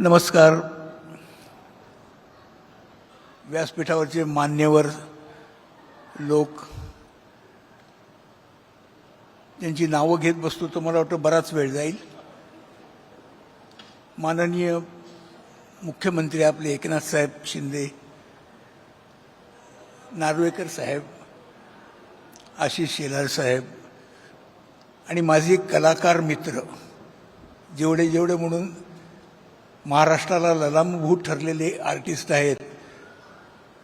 नमस्कार. व्यासपीठावरचे मान्यवर लोक ज्यांची नावं घेत बसतो तर मला वाटतं बराच वेळ जाईल. माननीय मुख्यमंत्री आपले एकनाथ साहेब शिंदे नार्वेकर साहेब आशिष शेलार साहेब आणि माझे एक कलाकार मित्र जेवढे जेवढे म्हणून महाराष्ट्राला ललामभूत ठरलेले आर्टिस्ट आहेत.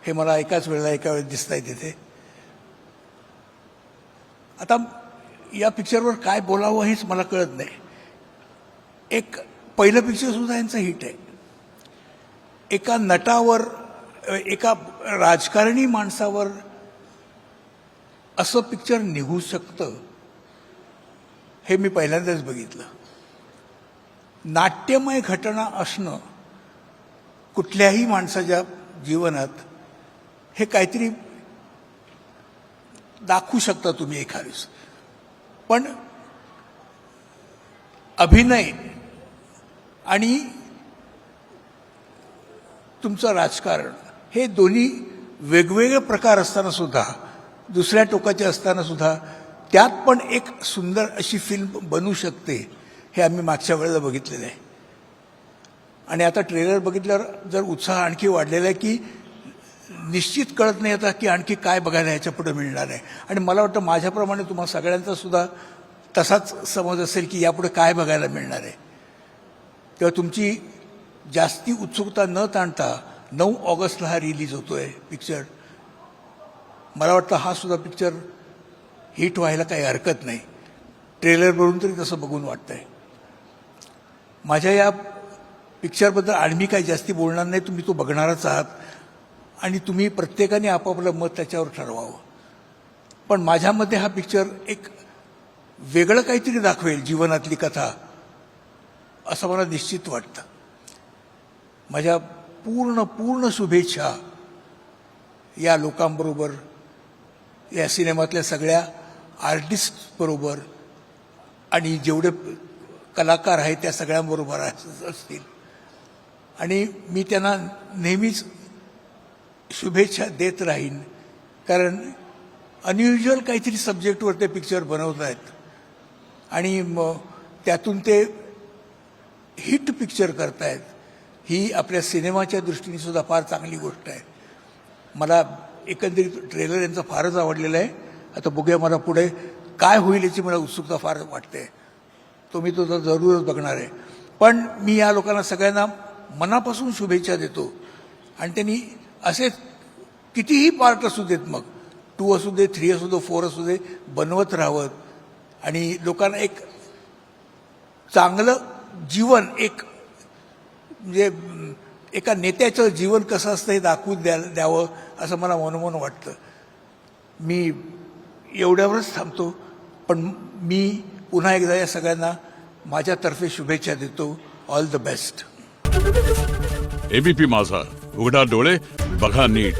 हे मला एकाच वेळेला एका वेळेस दिसत आहे तिथे. आता या पिक्चरवर काय बोलावं हेच मला कळत नाही. एक पहिलं पिक्चर सुद्धा यांचं हिट आहे. एका नटावर एका राजकारणी माणसावर असं पिक्चर निघू शकतं हे मी पहिल्यांदाच बघितलं. नाट्यमय घटना असणं कुठल्याही माणसाच्या जीवनात हे काहीतरी दाखवू शकता तुम्ही एखादीस. पण अभिनय आणि तुमचं राजकारण हे दोन्ही वेगवेगळे प्रकार असताना सुद्धा दुसऱ्या टोकाचे असताना सुद्धा त्यात पण एक सुंदर अशी फिल्म बनू शकते. हे आम्ही मागच्या वेळेला बघितलेलं आहे. आणि आता ट्रेलर बघितल्यावर जर उत्साह आणखी वाढलेला आहे की निश्चित कळत नाही आता की आणखी काय बघायला ह्याच्या पुढे मिळणार आहे. आणि मला वाटतं माझ्याप्रमाणे तुम्हा सगळ्यांचा सुद्धा तसाच समज असेल की यापुढे काय बघायला मिळणार आहे. तेव्हा तुमची जास्ती उत्सुकता न ताणता नऊ ऑगस्टला हा रिलीज होतो आहे पिक्चर. मला वाटतं हा सुद्धा पिक्चर हिट व्हायला काही हरकत नाही. ट्रेलरवरून तरी तसं बघून वाटतंय. माझ्या या पिक्चरबद्दल आणि मी काही जास्ती बोलणार नाही तुम्ही तो बघणारच आहात. आणि तुम्ही प्रत्येकाने आपापलं मत त्याच्यावर ठरवावं. पण माझ्यामध्ये हा पिक्चर एक वेगळं काहीतरी दाखवेल जीवनातली कथा असं मला निश्चित वाटतं. माझ्या पूर्ण पूर्ण शुभेच्छा या लोकांबरोबर या सिनेमातल्या सगळ्या आर्टिस्टबरोबर आणि जेवढे कलाकार आहेत त्या सगळ्यांबरोबर असतील. आणि मी त्यांना नेहमीच शुभेच्छा देत राहीन. कारण अनयुज्युअल काहीतरी सब्जेक्टवर ते पिक्चर बनवत आहेत. आणि मग त्यातून ते हिट पिक्चर करतायत. ही आपल्या सिनेमाच्या दृष्टीने सुद्धा फार चांगली गोष्ट आहे. मला एकंदरीत ट्रेलर यांचा फारच आवडलेला आहे. आता बघूया मला पुढे काय होईल याची मला उत्सुकता फार वाटते. तो मी तुझा जरूरच बघणार आहे. पण मी या लोकांना सगळ्यांना मनापासून शुभेच्छा देतो. आणि त्यांनी असे कितीही पार्ट असू देत मग टू असू दे थ्री असू दे फोर असू दे बनवत राहावं. आणि लोकांना एक चांगलं जीवन एक म्हणजे एका नेत्याचं जीवन कसं असतं हे दाखवून द्या द्यावं असं मला मनोमन वाटतं. मी एवढ्यावरच थांबतो. पण मी पुन्हा एकदा या सगळ्यांना माझ्यातर्फे शुभेच्छा देतो. ऑल द बेस्ट एबीपी माझा. उघडा डोळे बघा नीट.